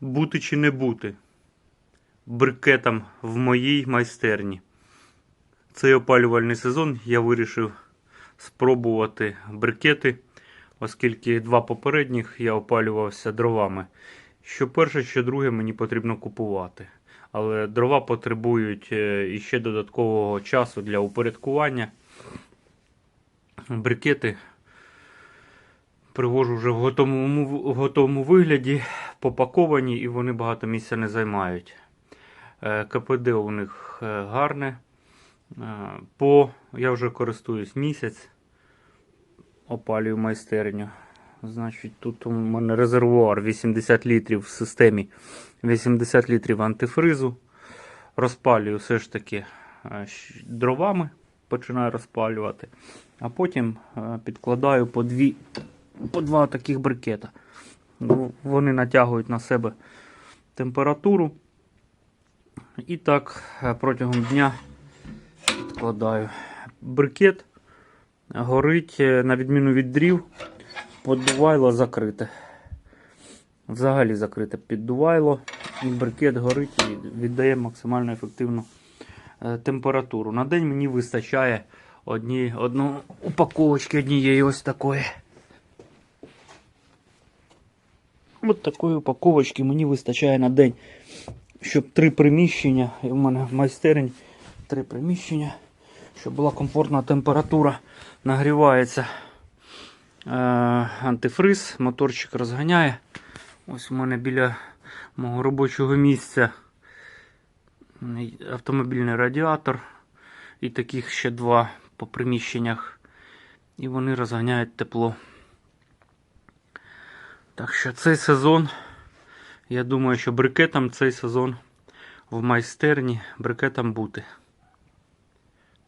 Бути чи не бути брикетом в моїй майстерні. Цей опалювальний сезон я вирішив спробувати брикети, оскільки два попередніх я опалювався дровами. Що перше, що друге мені потрібно купувати. Але дрова потребують е, іще додаткового часу для упорядкування. Брикети привожу вже в готовому, в готовому вигляді, попаковані і вони багато місця не займають. Е, КПД у них е, гарне. Е, По я вже користуюсь місяць, опалюю майстерню. Значить, тут у мене резервуар 80 літрів в системі 80 літрів антифризу. Розпалюю все ж таки дровами, починаю розпалювати. А потім підкладаю по, дві, по два таких брикета. Ну, Вони натягують на себе температуру. І так е, протягом дня підкладаю. Брикет горить, е, на відміну від дрів, поддувайло закрите. Взагалі закрите піддувайло. І брикет горить і віддає максимально ефективну е, температуру. На день мені вистачає одні, одну упаковочки однієї ось такої. От такої упаковочки мені вистачає на день, щоб три приміщення, і в мене в майстерні три приміщення, щоб була комфортна температура, нагрівається е, антифриз, моторчик розганяє. Ось у мене біля мого робочого місця автомобільний радіатор і таких ще два по приміщеннях. І вони розганяють тепло. Так що цей сезон, я думаю, що брикетом цей сезон в майстерні брикетом бути.